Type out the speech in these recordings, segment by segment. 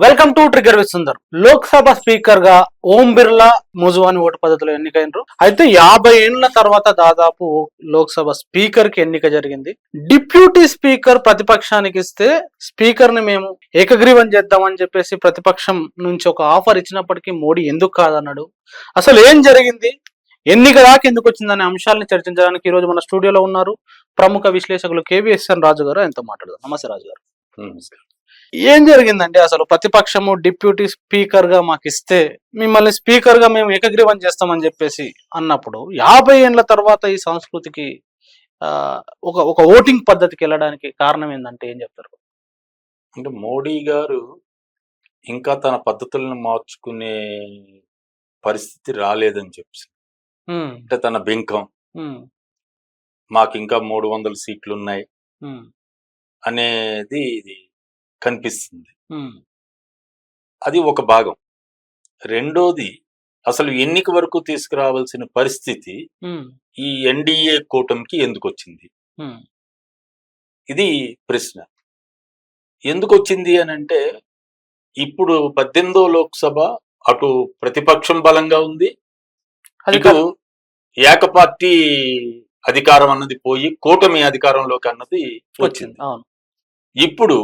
Welcome to trigger with Sundar Lok Sabha స్పీకర్గా Om Birla ముజువాని vote పద్ధతిలో ఎన్నికైనరు. అయితే యాభై ఏళ్ళ తర్వాత దాదాపు లోక్సభ స్పీకర్కి ఎన్నిక జరిగింది. డిప్యూటీ స్పీకర్ ప్రతిపక్షానికి ఇస్తే స్పీకర్ని మేము ఏకగ్రీవం చేద్దామని చెప్పేసి ప్రతిపక్షం నుంచి ఒక ఆఫర్ ఇచ్చినప్పటికీ మోడీ ఎందుకు కాదన్నాడు? అసలు ఏం జరిగింది? ఎన్నిక దాకా ఎందుకు వచ్చిందనే అంశాలను చర్చించడానికి ఈ రోజు మన స్టూడియోలో ఉన్నారు ప్రముఖ విశ్లేషకులు కేవీఎస్ఎన్ రాజు గారు ఆయనతో మాట్లాడదాం. నమస్తే రాజు గారు ఏం జరిగిందండి అసలు ప్రతిపక్షము డిప్యూటీ స్పీకర్గా మాకు ఇస్తే మిమ్మల్ని స్పీకర్గా మేము ఏకగ్రీవం చేస్తామని చెప్పేసి అన్నప్పుడు యాభై ఏళ్ళ తర్వాత ఈ సంస్కృతికి ఆ, ఒక ఒక ఓటింగ్ పద్ధతికి వెళ్ళడానికి కారణం ఏంటంటే ఏం చెప్తారు? అంటే మోడీ గారు ఇంకా తన పద్ధతులను మార్చుకునే పరిస్థితి రాలేదని చెప్పి అంటే తన బింకం. మాకు ఇంకా మూడు వందల సీట్లు ఉన్నాయి అనేది ఇది కనిపిస్తుంది. అది ఒక భాగం. రెండోది అసలు ఎన్నిక వరకు తీసుకురావాల్సిన పరిస్థితి ఈ ఎన్డీఏ కూటమికి ఎందుకు వచ్చింది ఇది ప్రశ్న. ఎందుకు వచ్చింది అని అంటే ఇప్పుడు పద్దెనిమిదో లోక్సభ అటు ప్రతిపక్షం బలంగా ఉంది అది ఇటు ఏకపార్టీ అధికారం అన్నది పోయి కూటమి అధికారంలోకి అన్నది వచ్చింది. ఇప్పుడు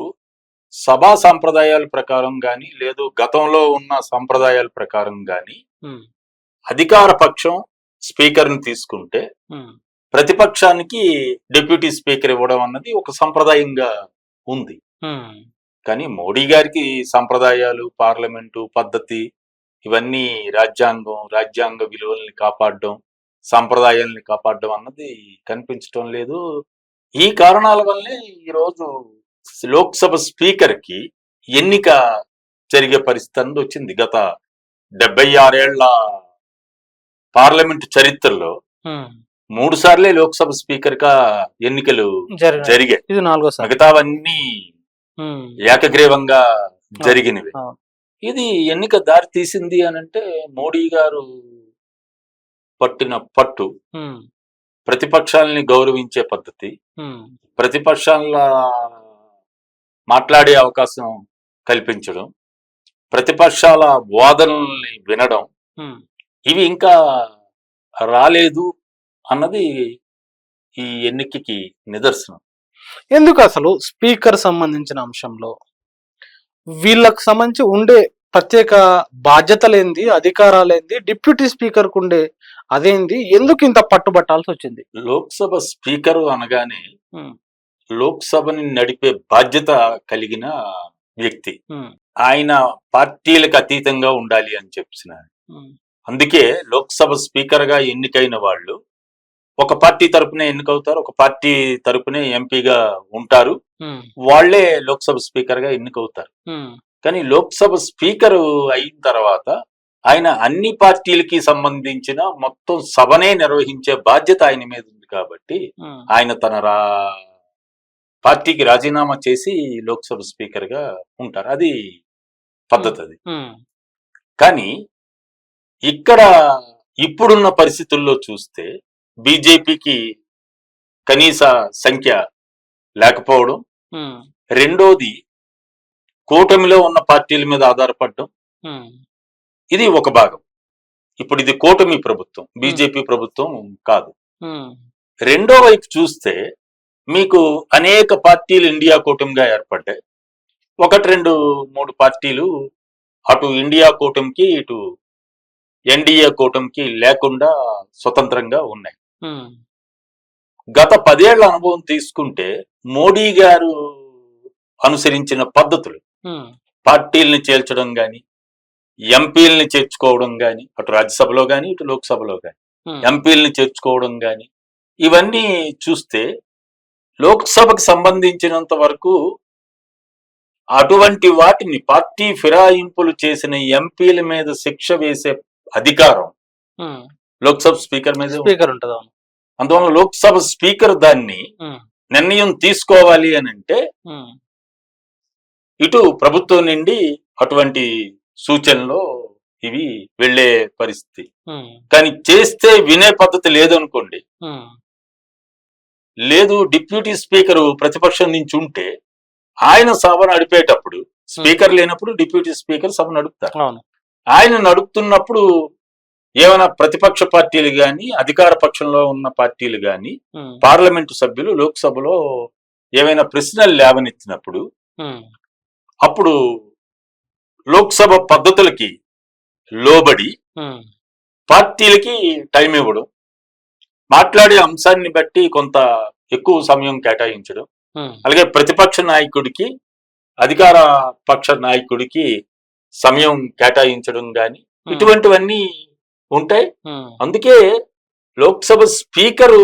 సభా సంప్రదాయాల ప్రకారం గాని లేదు గతంలో ఉన్న సంప్రదాయాల ప్రకారం గాని అధికార పక్షం స్పీకర్ని తీసుకుంటే ప్రతిపక్షానికి డిప్యూటీ స్పీకర్ ఇవ్వడం అన్నది ఒక సంప్రదాయంగా ఉంది. కానీ మోడీ గారికి సంప్రదాయాలు పార్లమెంటు పద్ధతి ఇవన్నీ రాజ్యాంగం రాజ్యాంగ విలువల్ని కాపాడడం సంప్రదాయాల్ని కాపాడడం అన్నది కనిపించడం లేదు. ఈ కారణాల వల్లే ఈరోజు లోక్సభ స్పీకర్కి ఎన్నిక జరిగే పరిస్థితి వచ్చింది. గత డెబ్బై ఆరేళ్ళ పార్లమెంట్ చరిత్రలో మూడు సార్లే లోక్సభ స్పీకర్గా ఎన్నికలు జరిగాయి. మిగతావన్నీ ఏకగ్రీవంగా జరిగినవి. ఇది ఎన్నిక దారి తీసింది అని అంటే మోడీ గారు పట్టిన పట్టు ప్రతిపక్షాలని గౌరవించే పద్ధతి ప్రతిపక్షాల మాట్లాడే అవకాశం కల్పించడం ప్రతిపక్షాల వాదనల్ని వినడం. ఇవి ఇంకా రాలేదు అన్నది ఈ ఎన్నికకి నిదర్శనం. ఎందుకు అసలు స్పీకర్ సంబంధించిన అంశంలో? వీళ్ళకు సంబంధించి ఉండే ప్రత్యేక బాధ్యతలేంది అధికారాలేంది డిప్యూటీ స్పీకర్కు ఉండే అదేంది ఎందుకు ఇంత పట్టుబట్టాల్సి వచ్చింది లోక్సభ స్పీకరు అనగానే లోక్సభని నడిపే బాధ్యత కలిగిన వ్యక్తి. ఆయన పార్టీలకు అతీతంగా ఉండాలి అని చెప్పిన అందుకే లోక్సభ స్పీకర్గా ఎన్నికైన వాళ్ళు ఒక పార్టీ తరపునే ఎన్నికవుతారు ఒక పార్టీ తరపునే ఎంపీగా ఉంటారు. వాళ్ళే లోక్సభ స్పీకర్గా ఎన్నికవుతారు కానీ లోక్సభ స్పీకర్ అయిన తర్వాత ఆయన అన్ని పార్టీలకి సంబంధించిన మొత్తం సభనే నిర్వహించే బాధ్యత ఆయన మీద ఉంది కాబట్టి ఆయన తన రా పార్టీకి రాజీనామా చేసి లోక్సభ స్పీకర్గా ఉంటారు. అది పద్ధతి అది. కానీ ఇక్కడ ఇప్పుడున్న పరిస్థితుల్లో చూస్తే బీజేపీకి కనీస సంఖ్య లేకపోవడం రెండోది కూటమిలో ఉన్న పార్టీల మీద ఆధారపడడం. ఇది ఒక భాగం. ఇప్పుడు ఇది కూటమి ప్రభుత్వం బీజేపీ ప్రభుత్వం కాదు. రెండో వైపు చూస్తే మీకు అనేక పార్టీలు ఇండియా కూటమిగా ఏర్పడ్డాయి. ఒకటి రెండు మూడు పార్టీలు అటు ఇండియా కూటమికి ఇటు ఎన్డీఏ కూటమికి లేకుండా స్వతంత్రంగా ఉన్నాయి. గత పదేళ్ళ అనుభవం తీసుకుంటే మోడీ గారు అనుసరించిన పద్ధతులు పార్టీల్ని చేల్చడం గాని ఎంపీల్ని చేర్చుకోవడం గాని అటు రాజ్యసభలో గాని ఇటు లోక్సభలో గాని ఎంపీల్ని చేర్చుకోవడం గాని ఇవన్నీ చూస్తే లోక్సభకు సంబంధించినంత వరకు అటువంటి వాటిని పార్టీ ఫిరాయింపులు చేసిన ఎంపీల మీద శిక్ష వేసే అధికారం లోక్సభ స్పీకర్ మీద. స్పీకర్ ఉంటుంది అందువల్ల లోక్సభ స్పీకర్ దాన్ని నిర్ణయం తీసుకోవాలి అని అంటే ఇటు ప్రభుత్వం నుండి అటువంటి సూచనలు ఇవి వెళ్ళే పరిస్థితి. కానీ చేస్తే వినే పద్ధతి లేదనుకోండి లేదు డిప్యూటీ స్పీకర్ ప్రతిపక్షం నుంచి ఉంటే ఆయన సభ నడిపేటప్పుడు స్పీకర్ లేనప్పుడు డిప్యూటీ స్పీకర్ సభ నడుపుతారు. ఆయన నడుపుతున్నప్పుడు ఏమైనా ప్రతిపక్ష పార్టీలు గాని అధికార పక్షంలో ఉన్న పార్టీలు గాని పార్లమెంటు సభ్యులు లోక్సభలో ఏమైనా ప్రశ్నలు లేవనెత్తినప్పుడు అప్పుడు లోక్సభ పద్ధతులకి లోబడి పార్టీలకి టైం ఇవ్వడం మాట్లాడే అంశాన్ని బట్టి కొంత ఎక్కువ సమయం కేటాయించడం. అలాగే ప్రతిపక్ష నాయకుడికి అధికార పక్ష నాయకుడికి సమయం కేటాయించడం గాని ఉమ్, ఇటువంటివన్నీ ఉంటాయి. అందుకే లోక్సభ స్పీకరు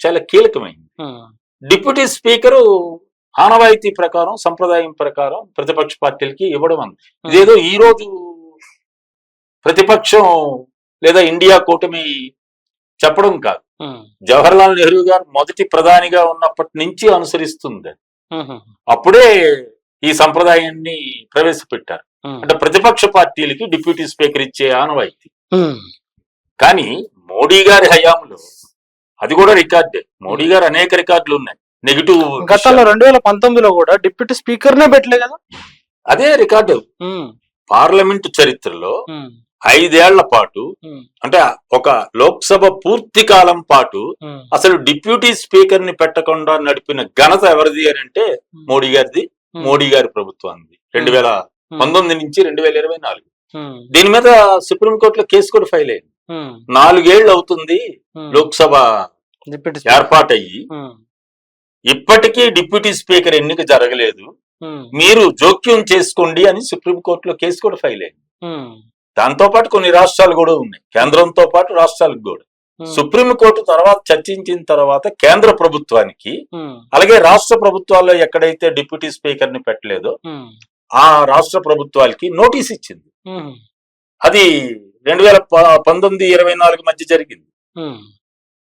చాలా కీలకమైంది. డిప్యూటీ స్పీకరు ఆనవాయితీ ప్రకారం సంప్రదాయం ప్రకారం ప్రతిపక్ష పార్టీలకి ఇవ్వడం అంది. ఇదేదో ఈ రోజు ప్రతిపక్షం లేదా ఇండియా కూటమి చెప్పడం కాదు. ఉమ్, జవహర్లాల్ నెహ్రూ గారు మొదటి ప్రధానిగా ఉన్నప్పటి నుంచి అనుసరిస్తుంది. అప్పుడే ఈ సంప్రదాయాన్ని ప్రవేశపెట్టారు. అంటే ప్రతిపక్ష పార్టీలకి డిప్యూటీ స్పీకర్ ఇచ్చే ఆనవాయితీ. కానీ మోడీ గారి హయాంలో అది కూడా రికార్డే. మోడీ గారు అనేక రికార్డులు ఉన్నాయి. నెగిటివ్ గతంలో రెండు వేల పంతొమ్మిదిలో కూడా డిప్యూటీ స్పీకర్ నే పెట్టలే కదా. అదే రికార్డు. పార్లమెంటు చరిత్రలో ఐదేళ్ళ పాటు అంటే ఒక లోక్సభ పూర్తి కాలం పాటు అసలు డిప్యూటీ స్పీకర్ని పెట్టకుండా నడిపిన ఘనత ఎవరిది అని అంటే మోడీ గారిది. మోడీ గారి ప్రభుత్వానికి రెండు వేల పంతొమ్మిది నుంచి రెండు వేల ఇరవై నాలుగు. దీని మీద సుప్రీంకోర్టులో కేసు కూడా ఫైల్ అయింది. నాలుగేళ్ళు అవుతుంది లోక్సభ ఏర్పాటయ్యి. ఇప్పటికీ డిప్యూటీ స్పీకర్ ఎన్నిక జరగలేదు. మీరు జోక్యం చేసుకోండి అని సుప్రీంకోర్టులో కేసు కూడా ఫైల్ అయింది. దాంతో పాటు కొన్ని రాష్ట్రాలు కూడా ఉన్నాయి. కేంద్రంతో పాటు రాష్ట్రాలకు కూడా. ఉమ్, సుప్రీంకోర్టు తర్వాత చర్చించిన తర్వాత కేంద్ర ప్రభుత్వానికి ఉమ్, అలాగే రాష్ట్ర ప్రభుత్వాల్లో ఎక్కడైతే డిప్యూటీ స్పీకర్ని పెట్టలేదో ఉమ్, ఆ రాష్ట్ర ప్రభుత్వాలకి నోటీస్ ఇచ్చింది. అది రెండు వేల పంతొమ్మిది ఇరవై నాలుగు మధ్య జరిగింది.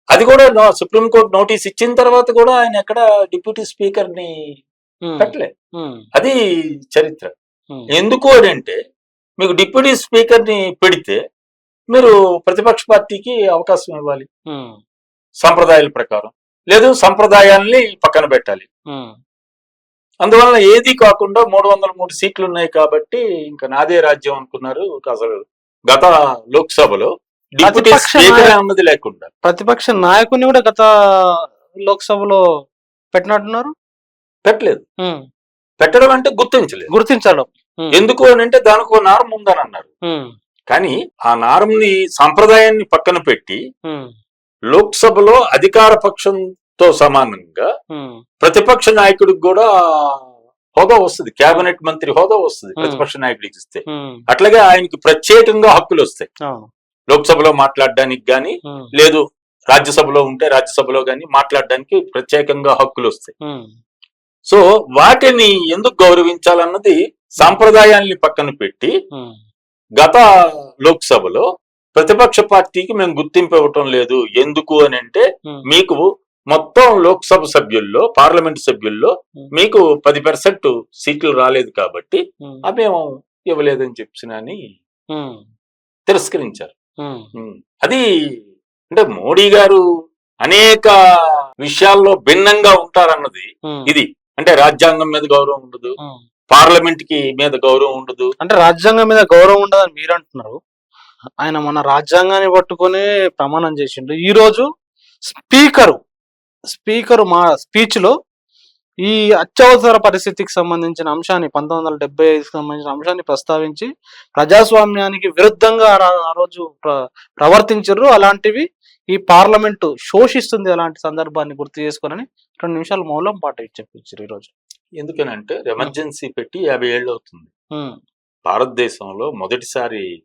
అది కూడా సుప్రీంకోర్టు నోటీస్ ఇచ్చిన తర్వాత కూడా ఆయన ఎక్కడ డిప్యూటీ స్పీకర్ని ఉమ్, పెట్టలే. ఉమ్, అది చరిత్ర. ఎందుకు అని అంటే మీకు డిప్యూటీ స్పీకర్ని పెడితే మీరు ప్రతిపక్ష పార్టీకి అవకాశం ఇవ్వాలి. సంప్రదాయాల ప్రకారం. లేదు సంప్రదాయాల్ని పక్కన పెట్టాలి. అందువలన ఏది కాకుండా మూడు వందల మూడు సీట్లు ఉన్నాయి కాబట్టి ఇంకా నాదే రాజ్యం అనుకున్నారు అసలు గత లోక్సభలో డిప్యూటీ స్పీకర్ అన్నది లేకుండా. ప్రతిపక్ష నాయకుని కూడా గత లోక్సభలో పెట్టినట్టున్నారు? పెట్టలేదు. పెట్టడం అంటే గుర్తించలేదు. గుర్తించడం. ఎందుకు అని అంటే దానికి ఒక నారం ఉందని అన్నారు. కానీ ఆ నారంని సంప్రదాయాన్ని పక్కన పెట్టి లోక్సభలో అధికార పక్షంతో సమానంగా ప్రతిపక్ష నాయకుడికి కూడా హోదా వస్తుంది. కేబినెట్ మంత్రి హోదా వస్తుంది. ప్రతిపక్ష నాయకుడికి ఇస్తే. అట్లాగే ఆయనకి ప్రత్యేకంగా హక్కులు వస్తాయి. లోక్సభలో మాట్లాడడానికి గాని లేదు రాజ్యసభలో ఉంటే రాజ్యసభలో గాని మాట్లాడడానికి ప్రత్యేకంగా హక్కులు వస్తాయి. సో వాటిని ఎందుకు గౌరవించాలన్నది సాంప్రదాయాల్ని పక్కన పెట్టి గత లోక్సభలో ప్రతిపక్ష పార్టీకి మేము గుర్తింపు ఇవ్వటం లేదు. ఎందుకు అని అంటే మీకు మొత్తం లోక్సభ సభ్యుల్లో పార్లమెంట్ సభ్యుల్లో. మీకు పది పర్సెంట్ సీట్లు రాలేదు కాబట్టి అవి మేము ఇవ్వలేదని చెప్పిన అని ఉమ్, తిరస్కరించారు. అది అంటే మోడీ గారు అనేక విషయాల్లో భిన్నంగా ఉంటారన్నది ఇది. అంటే రాజ్యాంగం మీద గౌరవం ఉండదు. పార్లమెంట్కి మీద గౌరవం ఉండదు. అంటే రాజ్యాంగం మీద గౌరవం ఉండదని మీరు అంటున్నారు ఆయన మన రాజ్యాంగాన్ని పట్టుకొని ప్రమాణం చేసిండు. ఈ రోజు స్పీకరు స్పీకరు మా స్పీచ్లో ఈ అత్యవసర పరిస్థితికి సంబంధించిన అంశాన్ని పంతొమ్మిది వందల డెబ్బై ఐదుకి సంబంధించిన అంశాన్ని ప్రస్తావించి ప్రజాస్వామ్యానికి విరుద్ధంగా ఆ రోజు ప్ర- అలాంటివి ఈ పార్లమెంటు శోషిస్తుంది అలాంటి సందర్భాన్ని గుర్తు చేసుకొని రెండు నిమిషాలు మౌలం పాట ఇచ్చి చెప్పించారు ఈ రోజు. ఎందుకనంటే ఎమర్జెన్సీ పెట్టి యాభై ఏళ్ళు అవుతుంది. భారతదేశంలో మొదటిసారి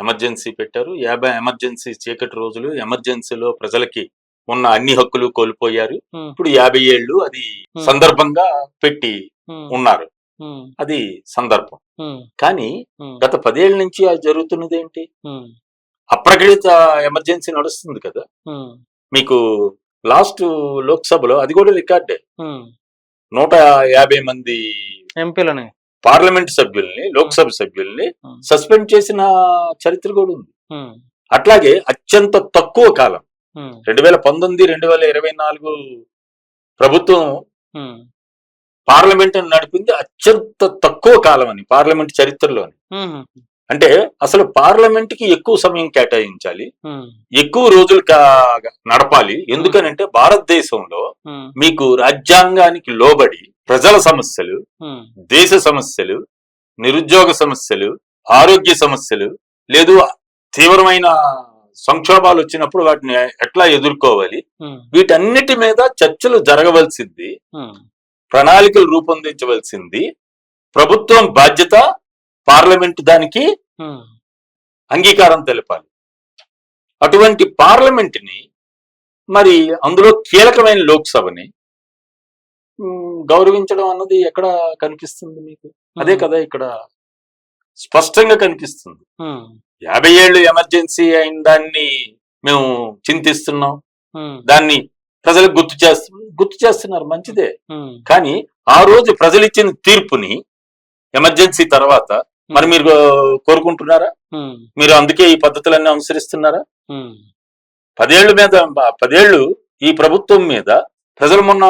ఎమర్జెన్సీ పెట్టారు. యాభై ఎమర్జెన్సీ చీకటి రోజులు ఎమర్జెన్సీలో ప్రజలకి ఉన్న అన్ని హక్కులు కోల్పోయారు. ఇప్పుడు యాభై ఏళ్ళు అది. సందర్భంగా పెట్టి ఉన్నారు. అది సందర్భం. కానీ గత పదేళ్ళ నుంచి అది జరుగుతున్నది ఏంటి అప్రకటిత ఎమర్జెన్సీ నడుస్తుంది కదా. మీకు లాస్ట్ లోక్సభలో అది కూడా రికార్డే. నూట యాభై మంది ఎంపీలని. పార్లమెంట్ సభ్యుల్ని లోక్సభ సభ్యుల్ని. సస్పెండ్ చేసిన చరిత్ర కూడా ఉంది. అట్లాగే అత్యంత తక్కువ కాలం రెండు వేల పంతొమ్మిది రెండు వేల ఇరవై నాలుగు ప్రభుత్వం పార్లమెంట్ నడిపింది అత్యంత తక్కువ కాలం అని పార్లమెంట్ చరిత్రలోని. అంటే అసలు పార్లమెంట్కి ఎక్కువ సమయం కేటాయించాలి. ఎక్కువ రోజులు నడపాలి. ఎందుకనంటే భారతదేశంలో మీకు రాజ్యాంగానికి లోబడి ప్రజల సమస్యలు దేశ సమస్యలు నిరుద్యోగ సమస్యలు ఆరోగ్య సమస్యలు లేదు తీవ్రమైన సంక్షోభాలు వచ్చినప్పుడు వాటిని ఎట్లా ఎదుర్కోవాలి? వీటన్నిటి మీద చర్చలు జరగవలసింది ప్రణాళికలు రూపొందించవలసింది ప్రభుత్వం బాధ్యత పార్లమెంట్ దానికి అంగీకారం తెలపాలి. అటువంటి పార్లమెంట్ని మరి అందులో కీలకమైన లోక్సభని గౌరవించడం అన్నది ఎక్కడ కనిపిస్తుంది మీకు? అదే కదా ఇక్కడ స్పష్టంగా కనిపిస్తుంది. యాభై ఏళ్ళు ఎమర్జెన్సీ అయిన దాన్ని మేము చింతిస్తున్నాం. దాన్ని ప్రజలకు గుర్తు చేస్తున్నారు గుర్తు చేస్తున్నారు మంచిదే. కానీ ఆ రోజు ప్రజలు ఇచ్చిన తీర్పుని ఎమర్జెన్సీ తర్వాత మరి మీరు కోరుకుంటున్నారా? మీరు అందుకే ఈ పద్ధతులన్నీ అనుసరిస్తున్నారా? పదేళ్ళ మీద పదేళ్ళు ఈ ప్రభుత్వం మీద ప్రజలు మొన్న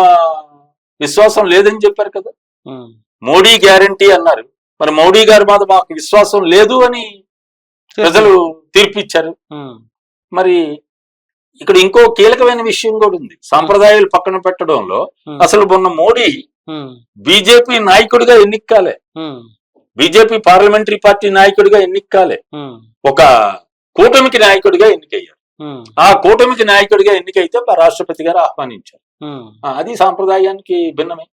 విశ్వాసం లేదని చెప్పారు కదా? మోడీ గ్యారంటీ అన్నారు. మరి మోడీ గారి మీద మాకు విశ్వాసం లేదు అని ప్రజలు తీర్పు ఇచ్చారు ఉమ్, మరి ఇక్కడ ఇంకో కీలకమైన విషయం కూడా ఉంది. సాంప్రదాయాలు పక్కన పెట్టడంలో అసలు మొన్న మోడీ బీజేపీ నాయకుడిగా ఎన్నికలే బీజేపీ పార్లమెంటరీ పార్టీ నాయకుడిగా ఎన్నికలే ఉమ్, ఒక కూటమికి నాయకుడిగా ఎన్నికయ్యారు. ఆ కూటమికి నాయకుడిగా ఎన్నికైతే రాష్ట్రపతి గారు ఆహ్వానించారు. అది సాంప్రదాయానికి భిన్నమే.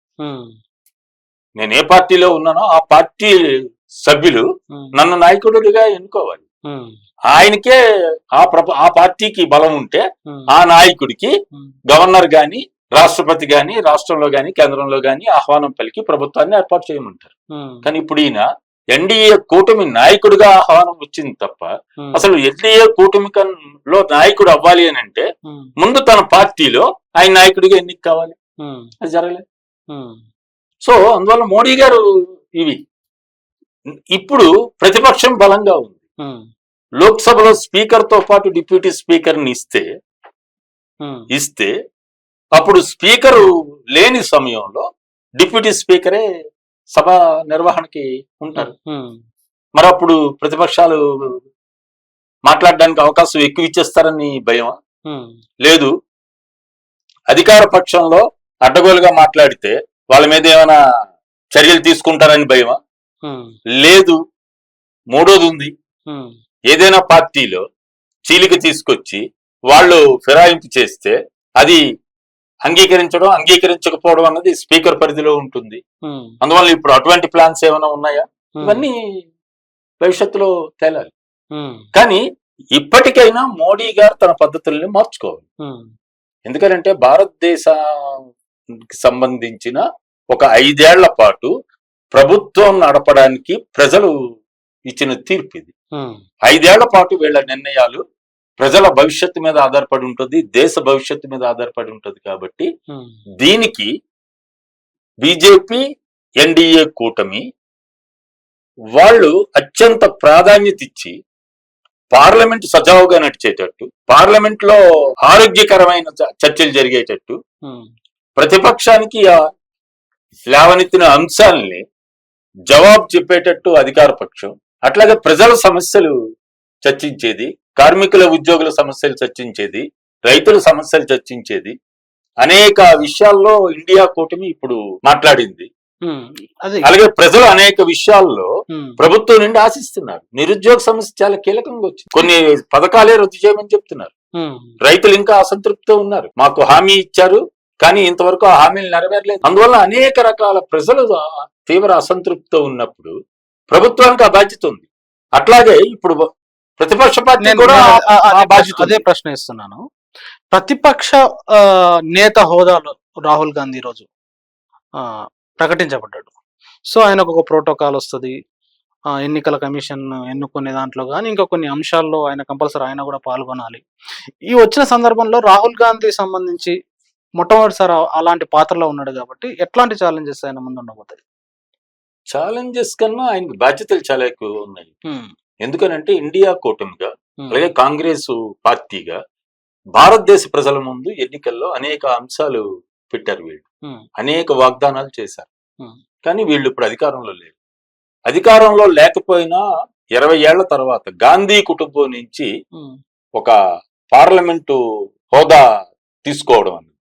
నేను ఏ పార్టీలో ఉన్నానో ఆ పార్టీ సభ్యులు నన్ను నాయకుడిగా ఎన్నుకోవాలి. ఆయనకే ఆ ప్రభ ఆ పార్టీకి బలం ఉంటే ఆ నాయకుడికి గవర్నర్ గాని రాష్ట్రపతి గాని రాష్ట్రంలో గాని కేంద్రంలో గాని ఆహ్వానం పలికి ప్రభుత్వాన్ని ఏర్పాటు చేయమంటారు. కానీ ఇప్పుడు ఈయన ఎన్డీఏ కూటమి నాయకుడిగా ఆహ్వానం వచ్చింది తప్ప అసలు ఎన్డీఏ కూటమి కన్- లో నాయకుడు అవ్వాలి అని అంటే ముందు తన పార్టీలో ఆయన నాయకుడిగా ఎన్నిక కావాలి. అది జరగలేదు సో అందువల్ల మోడీ గారు ఇవి. ఇప్పుడు ప్రతిపక్షం బలంగా ఉంది. లోక్సభలో స్పీకర్తో పాటు డిప్యూటీ స్పీకర్ని ఇస్తే ఇస్తే అప్పుడు స్పీకరు లేని సమయంలో డిప్యూటీ స్పీకరే సభ నిర్వహణకి ఉంటారు. మరి అప్పుడు ప్రతిపక్షాలు మాట్లాడడానికి అవకాశం ఎక్కువ ఇచ్చేస్తారని భయం ఉమ్, లేదు. అధికార పక్షంలో అడ్డగోలుగా మాట్లాడితే వాళ్ళ మీద ఏమైనా చర్యలు తీసుకుంటారని భయమా? లేదు. మూడోది ఉంది. ఏదైనా పార్టీలో చీలిక తీసుకొచ్చి వాళ్ళు ఫిరాయింపు చేస్తే అది అంగీకరించడం అంగీకరించకపోవడం అన్నది స్పీకర్ పరిధిలో ఉంటుంది. అందువల్ల ఇప్పుడు అటువంటి ప్లాన్స్ ఏమైనా ఉన్నాయా? ఇవన్నీ భవిష్యత్తులో తేలాలి. కానీ ఇప్పటికైనా మోడీ గారు తన పద్ధతుల్ని మార్చుకోవాలి. ఎందుకంటే భారతదేశానికి సంబంధించిన ఒక ఐదేళ్ళ పాటు ప్రభుత్వం నడపడానికి ప్రజలు ఇచ్చిన తీర్పు ఇది ఐదేళ్ళ పాటు వీళ్ళ నిర్ణయాలు ప్రజల భవిష్యత్తు మీద ఆధారపడి ఉంటుంది దేశ భవిష్యత్తు మీద ఆధారపడి ఉంటుంది కాబట్టి దీనికి బీజేపీ ఎన్డీఏ కూటమి వాళ్ళు అత్యంత ప్రాధాన్యత ఇచ్చి పార్లమెంట్ సజావుగా నడిచేటట్టు పార్లమెంట్లో ఆరోగ్యకరమైన చర్చలు జరిగేటట్టు ప్రతిపక్షానికి లేవనెత్తిన అంశాలని జవాబు చెప్పేటట్టు అధికార పక్షం అట్లాగే ప్రజల సమస్యలు చర్చించేది కార్మికుల ఉద్యోగుల సమస్యలు చర్చించేది రైతుల సమస్యలు చర్చించేది అనేక విషయాల్లో ఇండియా కూటమి ఇప్పుడు మాట్లాడింది. అలాగే ప్రజలు అనేక విషయాల్లో ప్రభుత్వం నుండి ఆశిస్తున్నారు. నిరుద్యోగ సమస్య చాలా కీలకంగా వచ్చింది. కొన్ని పథకాలే రద్దు చేయమని చెప్తున్నారు. రైతులు ఇంకా అసంతృప్తితో ఉన్నారు. మాకు హామీ ఇచ్చారు కానీ ఇంతవరకు ఆ హామీలు నెరవేరలేదు. అందువల్ల అనేక రకాల ప్రజలు తీవ్ర అసంతృప్తితో ఉన్నప్పుడు ప్రభుత్వానికి ఆ బాధ్యత ఉంది. అట్లాగే ఇప్పుడు ప్రతిపక్ష పార్టీ నేను కూడా అదే ప్రశ్న- ఇస్తున్నాను. ప్రతిపక్ష నేత హోదాలో రాహుల్ గాంధీ రోజు ప్రకటించబడ్డాడు. సో ఆయనకు ఒక ప్రోటోకాల్ వస్తుంది. ఎన్నికల కమిషన్ ఎన్నుకునే దాంట్లో కానీ ఇంకా కొన్ని అంశాల్లో ఆయన కంపల్సరీ ఆయన కూడా పాల్గొనాలి. ఈ వచ్చిన సందర్భంలో రాహుల్ గాంధీ సంబంధించి మొట్టమొదటిసారి అలాంటి పాత్రలో ఉన్నాడు కాబట్టి ఎట్లాంటి ఛాలెంజెస్ ఆయన ముందు ఉండబోతాయి ఛాలెంజెస్ కన్నా ఆయనకి బాధ్యతలు చాలా ఎక్కువ ఉన్నాయి. ఎందుకనంటే ఇండియా కూటమిగా అలాగే కాంగ్రెస్ పార్టీగా భారతదేశ ప్రజల ముందు ఎన్నికల్లో అనేక అంశాలు పెట్టారు వీళ్ళు. అనేక వాగ్దానాలు చేశారు. కానీ వీళ్ళు ఇప్పుడు అధికారంలో లేరు. అధికారంలో లేకపోయినా ఇరవై ఏళ్ళ తర్వాత గాంధీ కుటుంబం నుంచి ఒక పార్లమెంటు హోదా తీసుకోవడం అన్నది.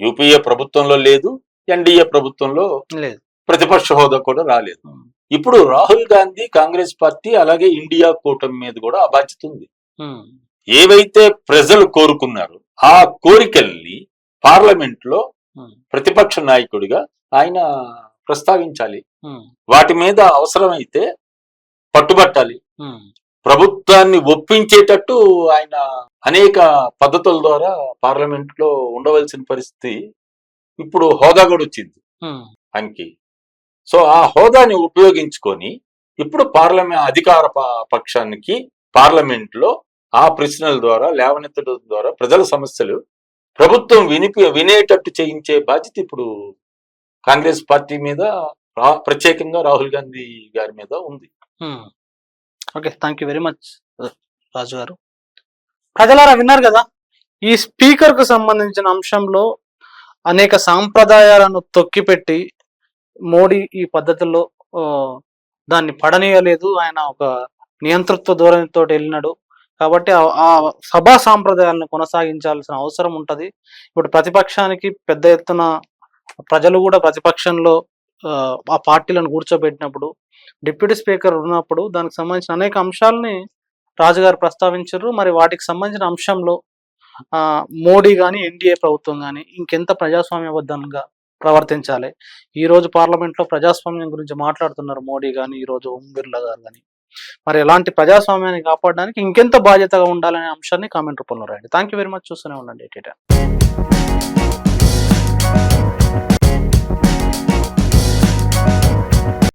యూపీఏ ప్రభుత్వంలో లేదు ఎన్డీఏ ప్రభుత్వంలో లేదు. ప్రతిపక్ష హోదా కూడా రాలేదు. ఇప్పుడు రాహుల్ గాంధీ కాంగ్రెస్ పార్టీ అలాగే ఇండియా కూటమి మీద కూడా ఆ బాధ్యత ఉంది ఏవైతే ప్రజలు కోరుకున్నారో ఆ కోరికల్ని పార్లమెంట్లో ప్రతిపక్ష నాయకుడిగా ఆయన ప్రస్తావించాలి. వాటి మీద అవసరమైతే పట్టుబట్టాలి. ప్రభుత్వాన్ని ఒప్పించేటట్టు ఆయన అనేక పద్ధతుల ద్వారా పార్లమెంట్లో ఉండవలసిన పరిస్థితి ఇప్పుడు హోదా కూడా వచ్చింది. ఆయనకి సో ఆ హోదాని ఉపయోగించుకొని ఇప్పుడు పార్లమెంట్ అధికార ప- పక్షానికి పార్లమెంట్లో ఆ ప్రశ్నల ద్వారా లేవనెత్తడం ద్వారా ప్రజల సమస్యలు ప్రభుత్వం వినిపి వినేటట్టు చేయించే బాధ్యత ఇప్పుడు కాంగ్రెస్ పార్టీ మీద ప్రత్యేకంగా రాహుల్ గాంధీ గారి మీద ఉంది. Okay thank you very much Raju గారు ప్రజలారా విన్నారు కదా? ఈ స్పీకర్కు సంబంధించిన అంశంలో అనేక సాంప్రదాయాలను తొక్కిపెట్టి మోడీ ఈ పద్ధతిలో ఆ, దాన్ని పడనీయలేదు. ఆయన ఒక నియంతృత్వ ధోరణితో వెళ్ళినాడు. కాబట్టి ఆ- సభా సాంప్రదాయాలను కొనసాగించాల్సిన అవసరం ఉంటది. ఇప్పుడు ప్రతిపక్షానికి పెద్ద ఎత్తున ప్రజలు కూడా ప్రతిపక్షంలో ఆ, పార్టీలను కూర్చోబెట్టినప్పుడు డిప్యూటీ స్పీకర్ ఉన్నప్పుడు దానికి సంబంధించిన అనేక అంశాలని రాజుగారు ప్రస్తావించారు. మరి వాటికి సంబంధించిన అంశంలో ఆ, మోడీ కానీ ఎన్డీఏ ప్రభుత్వం కానీ ఇంకెంత ప్రజాస్వామ్యబద్ధంగా ప్రవర్తించాలి. ఈ రోజు పార్లమెంట్లో ప్రజాస్వామ్యం గురించి మాట్లాడుతున్నారు మోడీ కానీ ఈ ఓం బిర్లా గారు కానీ మరి ఎలాంటి ప్రజాస్వామ్యాన్ని కాపాడడానికి ఇంకెంత బాధ్యతగా ఉండాలనే అంశాన్ని కామెంట్ రూపంలో రాయండి. Thank you very much. చూస్తూనే ఉండండి. ఎయిటీ